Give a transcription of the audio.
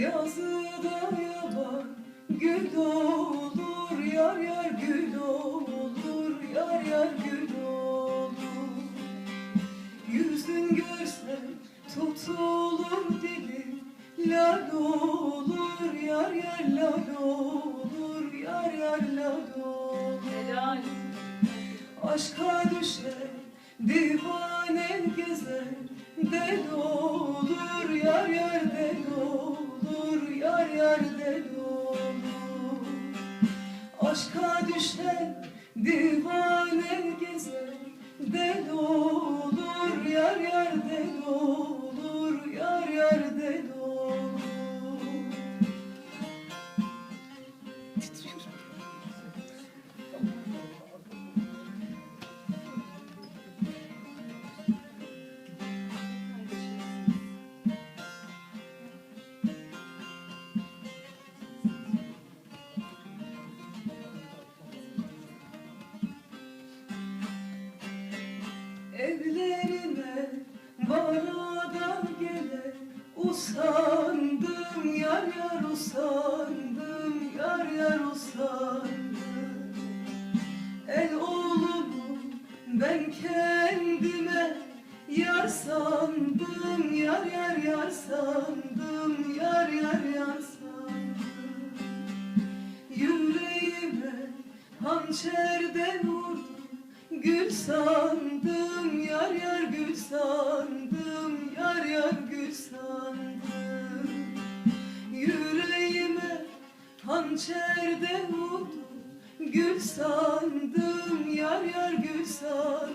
Yazıda yaban gül olur Yar yar gül olur. Yar yar gül olur. Yüzün görsen tutulur dilim Lal olur. Yar yar lal olur Yar yar lal olur. Helal. Aşka düşer divane gezer Del olur yar yar del olur Yar yar del olur? Aşka düşer divane gezer Evlerime varada gele Usandım yar yar usandım Yar yar usandım. El oğlumu ben kendime Yar sandım yar yar yar sandım Yar yar yar sandım. Yüreğime hançerden vurdum Gül sandım yar yar gül sandım Yar yar gül sandım. Yüreğime yar yar gül sandım Yar yar gül sandım